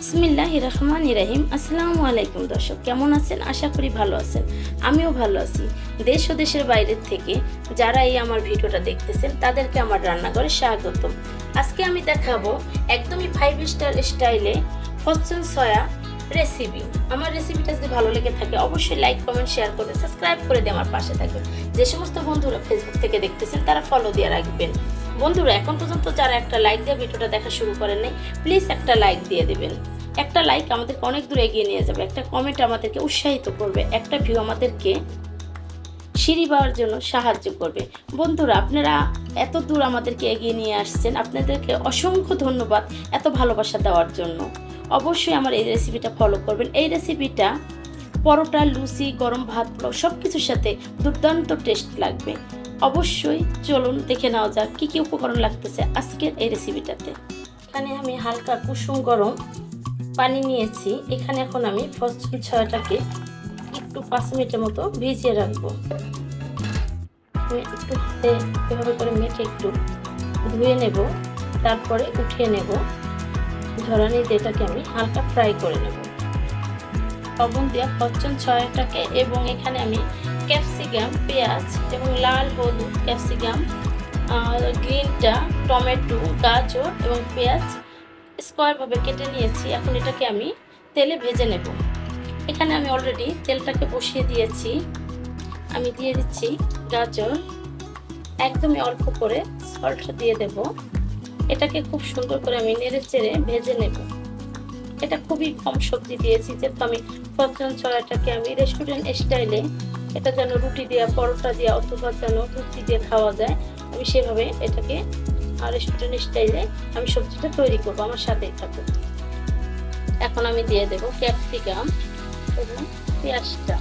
বিসমিল্লাহ রহমান ইরাহিম আসসালামু আলাইকুম দর্শক, কেমন আছেন? আশা করি ভালো আছেন। আমিও ভালো আছি। দেশ ও দেশের বাইরের থেকে যারা এই আমার ভিডিওটা দেখতেছেন, তাদেরকে আমার রান্নাঘরে স্বাগতম। আজকে আমি দেখাবো একদমই ফাইভ স্টার স্টাইলে ফরচুন সয়া রেসিপি আমার রেসিপিটা যদি ভালো লেগে থাকে, অবশ্যই লাইক কমেন্ট শেয়ার করে সাবস্ক্রাইব করে দিয়ে আমার পাশে থাকবেন। যে সমস্ত বন্ধুরা ফেসবুক থেকে দেখতেছেন, তারা ফলো দিয়ে রাখবেন। বন্ধুরা, এখন পর্যন্ত যারা একটা লাইক দিয়ে ভিডিওটা দেখা শুরু করেন নাই প্লিজ একটা লাইক দিয়ে দেবেন। একটা লাইক আমাদেরকে অনেক দূর এগিয়ে নিয়ে যাবে, একটা কমেন্ট আমাদেরকে উৎসাহিত করবে, একটা ভিউ আমাদেরকে সিঁড়ি পাওয়ার জন্য সাহায্য করবে। বন্ধুরা, আপনারা এত দূর আমাদেরকে এগিয়ে নিয়ে আসছেন, আপনাদেরকে অসংখ্য ধন্যবাদ এত ভালোবাসা দেওয়ার জন্য। অবশ্যই আমার এই রেসিপিটা ফলো করবেন। এই রেসিপিটা পরোটা, লুচি, গরম ভাত সব কিছুর সাথে দুর্দান্ত টেস্ট লাগবে। অবশ্যই চলুন দেখে নেওয়া যাক কী কী উপকরণ লাগতেছে আজকের এই রেসিপিটাতে এখানে আমি হালকা কুসুম গরম পানি নিয়েছি। এখানে এখন আমি ফসফুল ছয়টাকে একটু পাঁচ মিনিটের মতো ভিজিয়ে রাখব। একটু হাতে এভাবে করে মেখে একটু ধুয়ে নেব, তারপরে উঠিয়ে নেব। ঝরানি যেটাকে আমি হালকা ফ্রাই করে নেব। লবণ দেওয়া পচন ছয়টাকে এবং এখানে আমি ক্যাপসিকাম, পেঁয়াজ এবং লাল হলুদ ক্যাপসিকাম গ্রিনটা টমেটো, গাজর এবং পেঁয়াজ স্কোয়ারভাবে কেটে নিয়েছি। এখন এটাকে আমি তেলে ভেজে নেব। এখানে আমি অলরেডি তেলটাকে বসিয়ে দিয়েছি। আমি দিয়ে দিচ্ছি গাজর। একদমই অল্প করে সল্ট দিয়ে দেব। এটাকে খুব সুন্দর করে আমি নেড়ে চেড়ে ভেজে নেব। এটা খুবই কম সবজি দিয়েছি। যেহেতু আমি ফরচুন ছড়াটাকে আমি রেস্টুরেন্ট স্টাইলে এটা যেন রুটি দেওয়া পরোটা দেওয়া অথবা যেন লুচি দিয়ে খাওয়া যায়, আমি সেভাবে এটাকে রেস্টুরেন্ট স্টাইলে আমি সবজিটা তৈরি করব, আমার সাথেই থাকুক। এখন আমি দিয়ে দেব ক্যাপসিকাম এবং পেঁয়াজটা।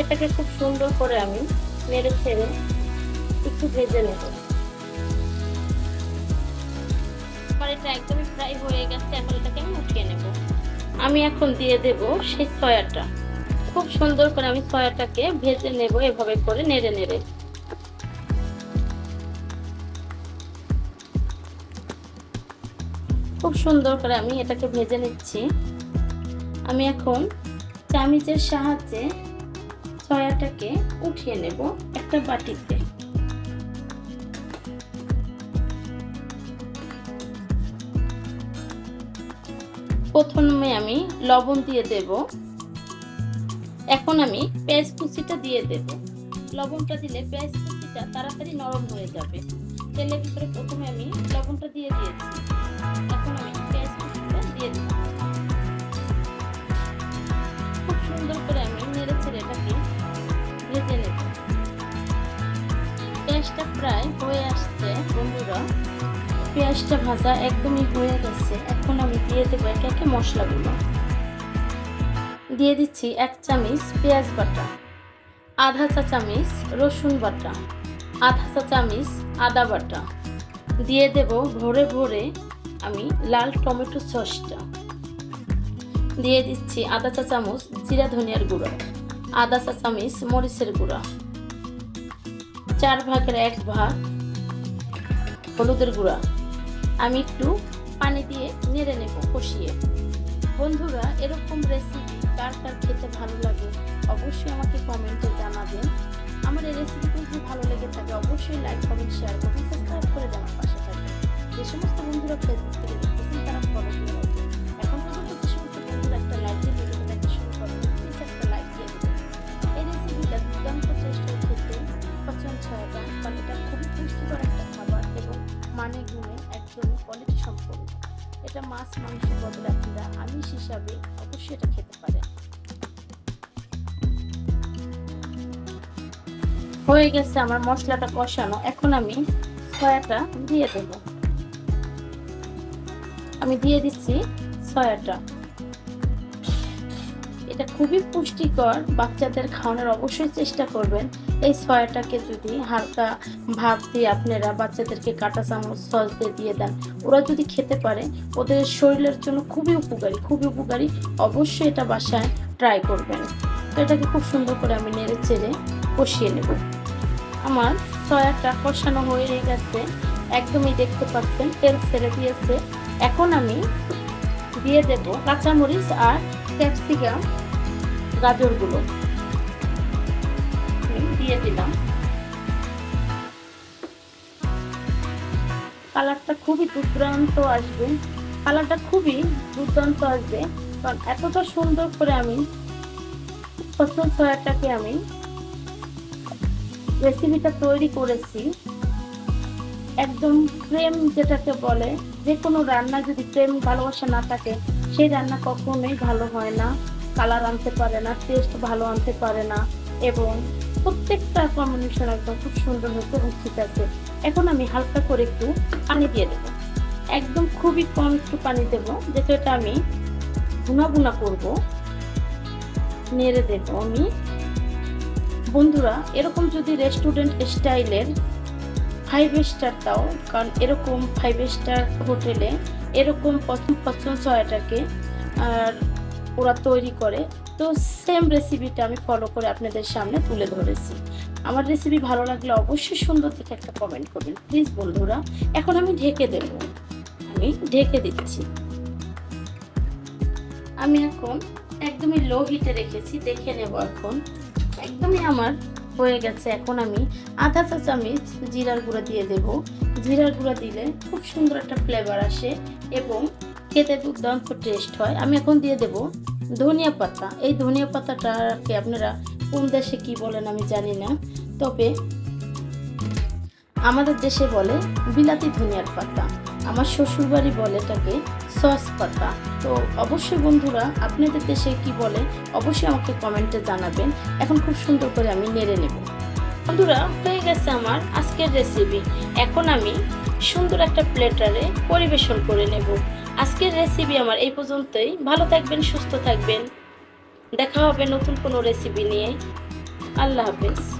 এটাকে খুব সুন্দর করে আমি নেড়ে ছেড়ে একটু ভেজে আমার এটা একদমই হয়ে গেছে, এখন এটাকে আমি নেব। আমি এখন দিয়ে দেব সেই সয়াটা। খুব সুন্দর করে আমি সয়াটাকে ভেজে নেব, এভাবে করে নেড়ে নেড়ে। খুব সুন্দর করে আমি এটাকে ভেজে নিচ্ছি। আমি এখন চামিচের সাহায্যে সয়াটাকে উঠিয়ে নেব একটা বাটিতে। প্রথমে আমি লবণ দিয়ে দেব। এখন আমি পেঁয়াজ কুচিটা দিয়ে দেব। লবণটা দিলে পেঁয়াজ কুচিটা তাড়াতাড়ি নরম হয়ে যাবে। তেলের ভিতরে প্রথমে আমি লবণটা দিয়ে দিয়েছি। এখন আমি পেঁয়াজ কুচিটা দিয়ে দেব। খুব সুন্দর করে আমি নেড়ে ছেড়ে এটাকে ভেজে নেব। পেঁয়াজটা প্রায় হয়ে আসছে, বন্ধুরা। পেঁয়াজটা ভাজা একদমই হয়ে গেছে। এখন আমি দিয়ে দেবো একে একে মশলাগুলো। দিয়ে দিচ্ছি এক চামচ পেঁয়াজ বাটা, আধা চা চামচ রসুন বাটা, আধা চা চামচ আদা বাটা। দিয়ে দেব ভরে ভরে আমি লাল টমেটো সসটা। দিয়ে দিচ্ছি আধা চা চামচ জিরা ধনিয়ার গুঁড়া, আধা চা চামচ মরিচের গুঁড়া। চার ভাগের এক ভাগ হলুদের গুঁড়া। আমি একটু পানি দিয়ে নেড়ে নেব কষিয়ে। বন্ধুরা, এরকম রেসিপি কার কার খেতে ভালো লাগে, অবশ্যই আমাকে কমেন্টে জানাবেন। আমার এই রেসিপিটি যদি ভালো লেগে থাকে, অবশ্যই লাইক কমেন্ট শেয়ার করবেন সাবস্ক্রাইব করে দেওয়ার পাশে থাকবেন। যে সমস্ত বন্ধুরা ফেসবুক থেকে দেখতেছেন, তারা ফলো দিয়ে রাখবেন। এখন পর্যন্ত যে সমস্ত বন্ধুরা একটা লাইক দিয়ে ভিডিওটা দেখা শুরু করেন প্লিজ একটা লাইক দিয়ে দেবেন। এই রেসিপিটা দুর্দান্ত চেষ্টা খেতে পছন্দ ছয়টা এটা খুবই পুষ্টিকর একটা খাবার এবং মানে গুণে একদমই কোয়ালিটি সম্পন্ন। এটা মাছ মাংস বদলে আপনারা আমিষ হিসাবে অবশ্যই এটা খেতে পারেন। হয়ে গেছে আমার মশলাটা কষানো। এখন আমি সয়াটা দিয়ে দেব। আমি দিয়ে দিচ্ছি সয়াটা। এটা খুবই পুষ্টিকর, বাচ্চাদের খাওয়ানোর অবশ্যই চেষ্টা করবেন। এই সয়াটাকে যদি হালকা ভাব দিয়ে আপনারা বাচ্চাদেরকে কাঁটা চামচ, সস দিয়ে দিয়ে দেন, ওরা যদি খেতে পারে, ওদের শরীরের জন্য খুবই উপকারী খুবই উপকারী। অবশ্যই এটা বাসায় ট্রাই করবেন। তো এটাকে খুব সুন্দর করে আমি নেড়ে চেড়ে কষিয়ে নেব। আমার সয়াটা কষানো হয়ে গেছে, একদমই দেখতে পাচ্ছেন, তেল ছেড়ে দিয়েছে। এখন আমি দিয়ে দেব কাঁচামরিচ আর ক্যাপসিকাম, গাজরগুলো। দিয়ে দিলাম। কালারটা খুবই দুর্দান্ত আসবে। কালারটা খুবই দুর্দান্ত আসবে, কারণ এতটা সুন্দর করে আমি ফসল সয়াটাকে আমি রেসিপিটা তৈরি করেছি। একদম প্রেম যেটাকে বলে যে কোনো রান্না যদি প্রেম ভালোবাসা না থাকে, সেই রান্না কখনোই ভালো হয় না। কালার আনতে পারে না টেস্ট ভালো আনতে পারে না এবং প্রত্যেকটা কম্বিনেশন একদম খুব সুন্দর এবং ঠিক আছে। এখন আমি হালকা করে একটু পানি দিয়ে দেবো। একদম খুবই কম একটু পানি দেবো যেটা আমি বুনা বুনা করব। নেড়ে দেবো আমি। বন্ধুরা, এরকম যদি রেস্টুরেন্ট স্টাইলের ফাইভ স্টার দাও, কারণ এরকম ফাইভ স্টার হোটেলে এরকম প্রথম পছন্দ ছয়টাকে আর ওরা তৈরি করে, তো সেম রেসিপিটা আমি ফলো করে আপনাদের সামনে তুলে ধরেছি। আমার রেসিপি ভালো লাগলে অবশ্যই সুন্দর দেখে একটা কমেন্ট করবেন। প্লিজ বন্ধুরা, এখন আমি ঢেকে দেব। আমি ঢেকে দিচ্ছি। আমি এখন একদমই লো হিটে রেখেছি, দেখে নেব এখন। একদমই আমার হয়ে গেছে এখন আমি আধা চা চামচ জিরার গুঁড়া দিয়ে দেব। জিরার গুঁড়া দিলে খুব সুন্দর একটা ফ্লেভার আসে এবং খেতে দুর্দান্ত টেস্ট হয়। আমি এখন দিয়ে দেব ধনিয়া পাতা। এই ধনিয়া পাতাটাকে আপনারা কোন দেশে কি বলেন আমি জানি না। তবে আমাদের দেশে বলে বিলাতি ধনিয়ার পাতা। আমার শ্বশুরবাড়ি বলে এটাকে সস পাতা। তো অবশ্যই বন্ধুরা, আপনাদের দেশে কি বলে, অবশ্যই আমাকে কমেন্টে জানাবেন। এখন খুব সুন্দর করে আমি নেড়ে নেব। বন্ধুরা, হয়ে গেছে আমার আজকের রেসিপি এখন আমি সুন্দর একটা প্লেটারে পরিবেশন করে নেব। আজকের রেসিপি আমার এই পর্যন্তই। ভালো থাকবেন, সুস্থ থাকবেন। দেখা হবে নতুন কোনো রেসিপি নিয়ে। আল্লাহ হাফেজ।